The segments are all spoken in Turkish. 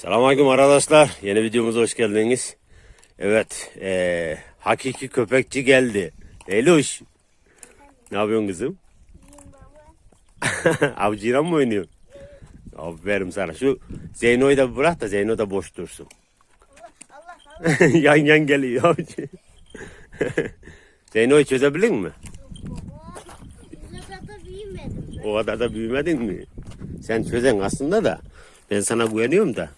Selamünaleyküm arkadaşlar. Yeni videomuza hoş geldiniz. Evet, eee, hakiki köpekçi geldi. Leyluş. Ne yapıyorsun kızım? Avcıyla mı oynuyorsun? Aferin sana. Şu Zeyno'yu da bırak da Zeyno da boş dursun. Allah Allah. yan yan geliyor avcı. Zeyno'yu çözebilir mi? O kadar da büyümedin mi? Sen çözen aslında da. Ben sana güveniyorum da.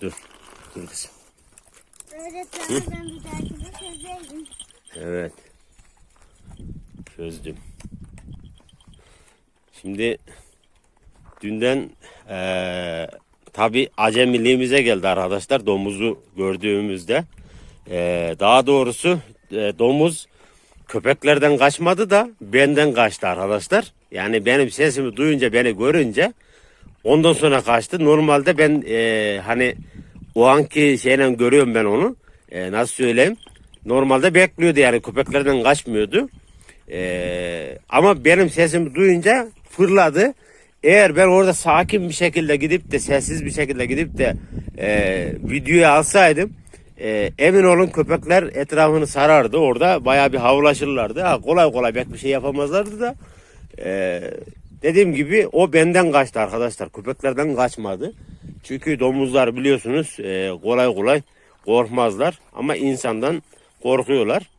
Dur. Dur kızım. Öğretmenim ben bir dahakine çözeyim. Evet. Çözdüm. Şimdi dünden eee tabi acemiliğimize geldi arkadaşlar domuzu gördüğümüzde. Eee, daha doğrusu eee, domuz köpeklerden kaçmadı da benden kaçtı arkadaşlar. Yani benim sesimi duyunca beni görünce ondan sonra kaçtı. Normalde ben eee, hani o anki şeyle görüyorum ben onu. Eee, nasıl söyleyeyim? Normalde bekliyordu yani köpeklerden kaçmıyordu. Eee, ama benim sesimi duyunca fırladı. Eğer ben orada sakin bir şekilde gidip de sessiz bir şekilde gidip de eee videoyu alsaydım eee, emin olun köpekler etrafını sarardı. Orada bayağı bir havlaşırlardı. Ha, kolay kolay pek bir şey yapamazlardı da eee, dediğim gibi o benden kaçtı arkadaşlar. Köpeklerden kaçmadı. Çünkü domuzlar biliyorsunuz eee, kolay kolay korkmazlar ama insandan korkuyorlar.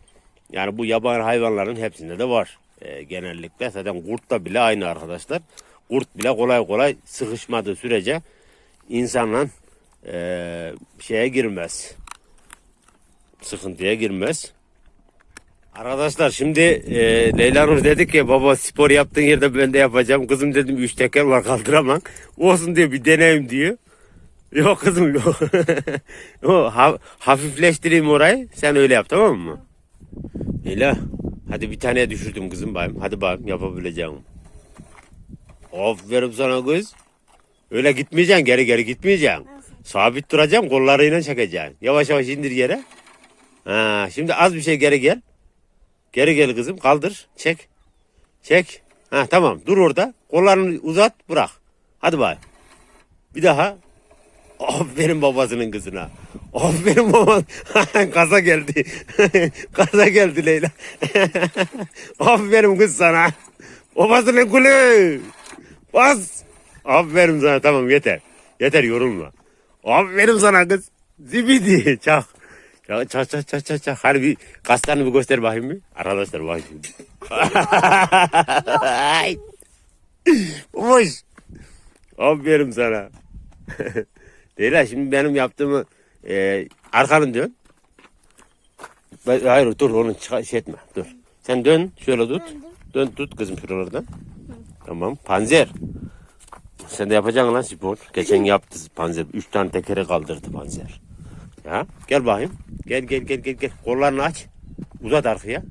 Yani bu yabani hayvanların hepsinde de var. Ee, genellikle zaten kurtta bile aynı arkadaşlar. Kurt bile kolay kolay sıkışmadığı sürece insanla eee, şeye girmez. Sıkıntıya girmez. Arkadaşlar şimdi eee Leyla Nur dedik ki baba spor yaptığın yerde ben de yapacağım. Kızım dedim üç teker var kaldıramam. Olsun diyor bir deneyim diyor. Yok kızım yok. o ha- hafifleştireyim orayı. Sen öyle yap tamam mı? Leyla hadi bir taneye düşürdüm kızım bayım. Hadi bayım yapabileceğim. Aferin sana kız. Öyle gitmeyeceksin geri geri gitmeyeceksin. Sabit duracaksın kollarıyla çekeceksin. Yavaş yavaş indir yere. Ha, şimdi az bir şey geri gel. Geri gel kızım kaldır çek. Çek. Ha tamam dur orada. Kollarını uzat bırak. Hadi bay. Bir daha. Aferin babasının kızına. Aferin baba. Kaza geldi. Kaza geldi Leyla. Aferin kız sana. Babasının kulü. Bas. Aferin sana tamam yeter. Yeter yorulma. Aferin sana kız. Zibidi. Çak. Çak çak çak çak çak. çak. Hadi bir kaslarını bir göster bakayım bir. Arkadaşlar bakın şimdi. Boş. Aferin sana. Leyla şimdi benim yaptığımı e, arkanı dön. Hayır dur onu çıkar, şey etme dur. Sen dön şöyle tut. Dön tut kızım şuralardan. Tamam panzer. Sen de yapacaksın lan spor. Geçen yaptı panzer. Üç tane tekeri kaldırdı panzer. Ya gel bakayım. Gel gel gel gel gel. Kollarını aç. Uzat arkaya.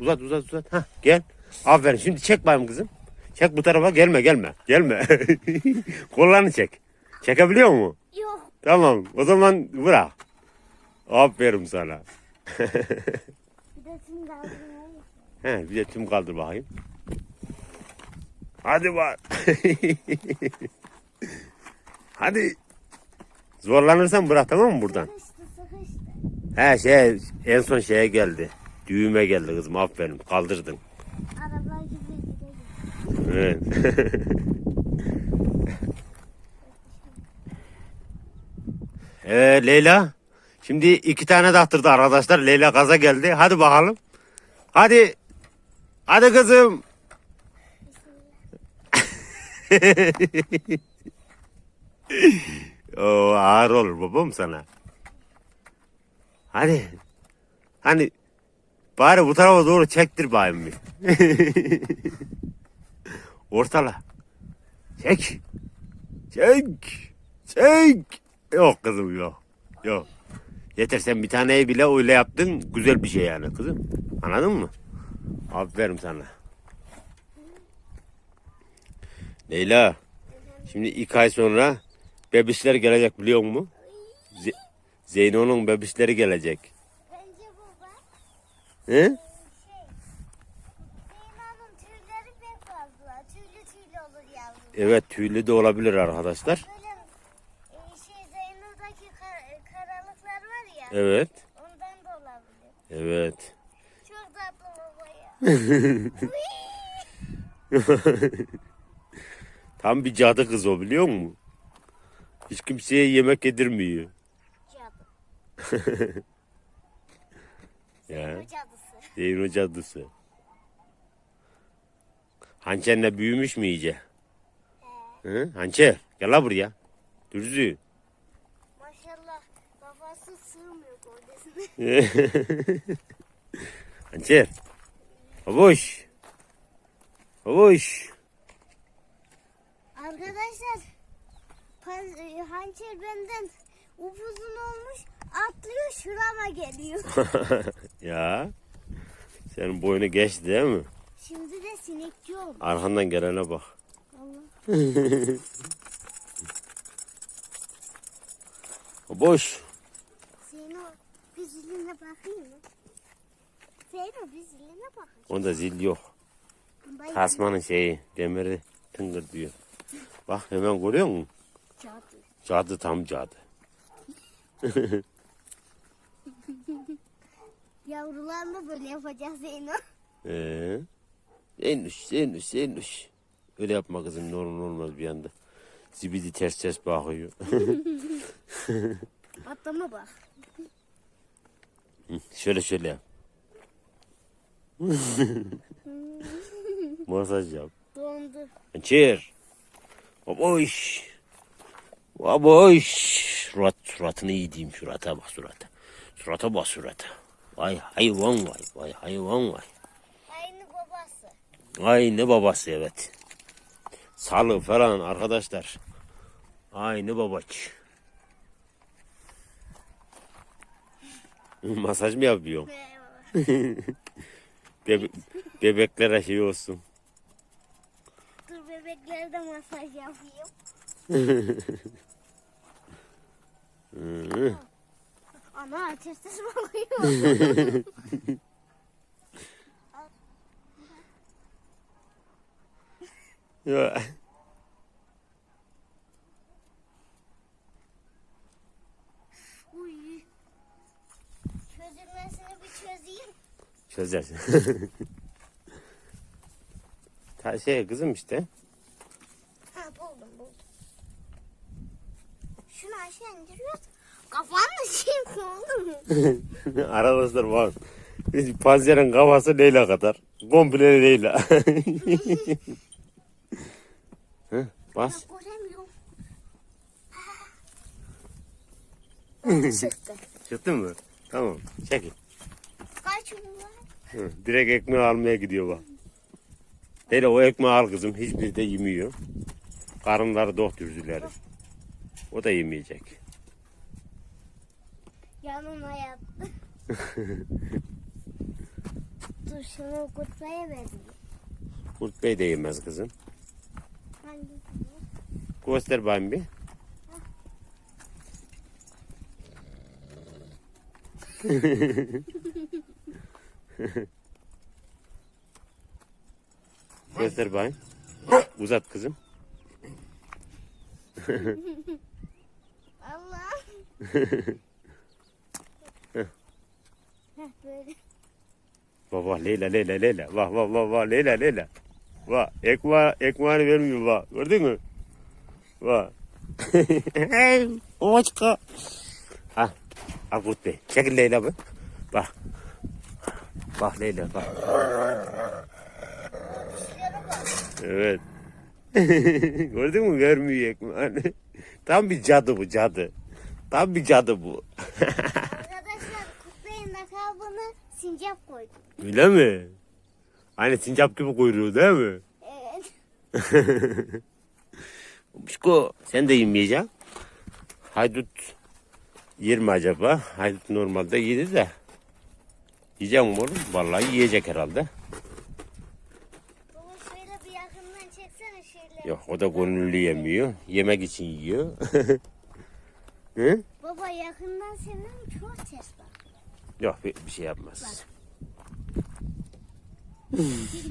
Uzat uzat uzat. Hah gel. Aferin. Şimdi çek bakayım kızım. Çek bu tarafa gelme gelme. Gelme. Kollarını çek. Çekebiliyor mu? Yok. Tamam. O zaman bırak. Aferin sana. Bir de tüm kaldırmayı. He, bir de tüm kaldır bakayım. Hadi bak. Hadi. Zorlanırsan bırak tamam mı buradan? He şey en son şeye geldi. Düğüme geldi kızım aferin kaldırdın. Araba gibi. Evet. evet Leyla. Şimdi iki tane de attırdı arkadaşlar. Leyla gaza geldi. Hadi bakalım. Hadi. Hadi kızım. o ağır olur babam sana. Hadi. Hani bari bu tarafa doğru çektir bayım bir. Ortala. Çek. Çek. Çek. Yok kızım yok. Yok. Yeter sen bir taneyi bile öyle yaptın. Güzel bir şey yani kızım. Anladın mı? Aferin sana. Leyla. Şimdi iki ay sonra bebişler gelecek biliyor musun? Ze- Zeyno'nun bebişleri gelecek. Bence baba. He? Şey. Evet tüylü de olabilir arkadaşlar. Böyle e, şey Evet. Ondan da olabilir. Evet. Çok tatlı baba ya. Tam bir cadı kız o biliyor musun? Hiç kimseye yemek yedirmiyor. Ya. Cadısı. Değil o cadısı. Hançerle büyümüş mü iyice? Hı? Hançer gel la buraya. Dürzü. Maşallah kafası sığmıyor kordesine. Hançer. Babuş. Babuş. Arkadaşlar e, hançer benden upuzun olmuş atlıyor şurama geliyor. ya. Senin boyunu geçti değil mi? Şimdi de sinekçi oldu. Arkandan gelene bak. Allah. Babuş. Zeyno bir ziline bakayım mı? Zeyno bir ziline bakayım. Onda zil yok. Bay- Tasmanın şeyi demiri tıngır diyor. Bak hemen görüyor musun? Cadı. Cadı tam cadı. Yavrularını böyle yapacağız Zeyno. Ee, Zeynüş, Zeynüş, Zeynüş. Öyle yapma kızım ne olur ne olmaz bir anda. Zibidi ters ters bakıyor. Atlama bak. şöyle şöyle yap. Masaj yap. Dondu. Hançer. Baboş. Baboş. Surat, suratını iyi diyeyim surata bak surata. Surata bak surata. Vay hayvan vay. Vay hayvan vay. Aynı babası. Aynı babası evet. Salı falan arkadaşlar. Aynı babaç. Masaj mı yapıyor? Merhaba. Bebe- bebeklere şey olsun. Dur bebeklere de masaj yapayım. Ana ateşsiz bakıyor. Ya. Uy. Çözülmesini bir çözeyim. Çözer. Ta şey kızım işte. Ha buldum buldum. Şunu aşağı indiriyoruz. Kafanı şey oldu mu? Arkadaşlar var. Panzerin kafası Leyla kadar. Komple Leyla. Hı, Bas. Çıktı. Mı? Tamam. Çekil. Kaç? Hı, direkt ekmeği almaya gidiyor bak. Leyla o ekmeği al kızım. Hiçbiri de yemiyor. Karınları dok dürzüleri. O da yemeyecek. Yanına yattı. Dur şunu kutmaya vereyim. Kurt Bey de yemez kızım. Hangi? Göster bir. Göster bakayım. Uzat kızım. Allah. Heh böyle. Baba Leyla Leyla Leyla. Vah vah vah vah Leyla Leyla. Vah ekma ekmeğini vermiyor vah. Gördün mü? Vah. Oçka. Ha. Al Kurt Bey. Çekil Leyla be. Bak. Bak Leyla bak. Evet. Gördün mü? Vermiyor ekmeğini. Tam bir cadı bu cadı. Tam bir cadı bu. Sincap koydum. Öyle mi? Aynı sincap gibi kuyruğu değil mi? Evet. Bişko sen de yemeyeceksin. Haydut yer mi acaba? Haydut normalde yedi de. Yiyecek mi oğlum? Vallahi yiyecek herhalde. Baba şöyle bir yakından çeksene şöyle. Yok o da gönüllü yemiyor. Yemek için yiyor. Hı? Baba yakından seviyorum çok ses bak. Yok bir, bir şey yapmaz.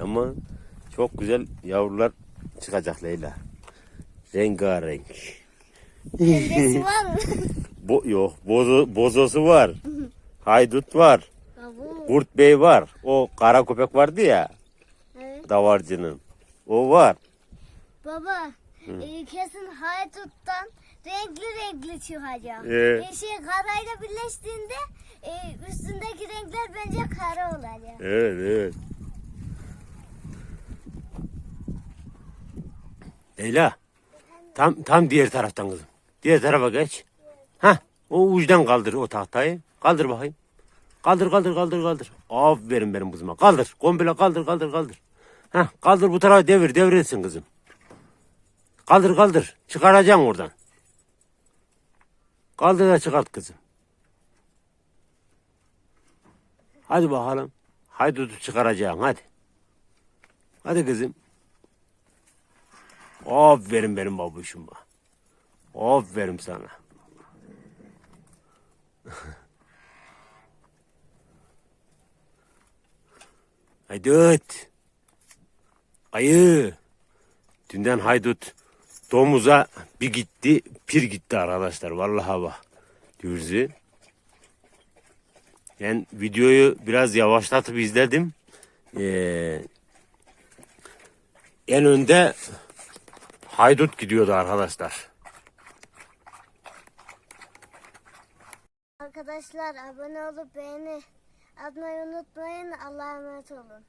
Ama çok güzel yavrular çıkacak Leyla. Rengarenk. Pembesi var mı? Bo yok bozo bozosu var. Haydut var. Kurt Bey var. O kara köpek vardı ya Evet. davarcının. O var. Baba e, kesin hayduttan renkli renkli çıkacak. Evet. E, şey karayla birleştiğinde e, üstündeki renkler bence kara olacak. Evet evet. Leyla. Tam tam diğer taraftan kızım. Diğer tarafa geç. Ha, o uçtan kaldır o tahtayı. Kaldır bakayım. Kaldır kaldır kaldır kaldır. Aferin benim kızıma. Kaldır. Komple kaldır kaldır kaldır. Ha, kaldır bu tarafa devir devrilsin kızım. Kaldır kaldır. Çıkaracaksın oradan. Kaldır da çıkart kızım. Hadi bakalım. Haydutu çıkaracaksın hadi. Hadi kızım. Aferin benim babuşuma. Aferin sana. Haydut. Ayı. Dünden haydut domuza bir gitti, pir gitti arkadaşlar. Vallahi bak. Dürzü. Ben videoyu biraz yavaşlatıp izledim. Ee, en önde haydut gidiyordu arkadaşlar. Arkadaşlar abone olup beğeni atmayı unutmayın. Allah'a emanet olun.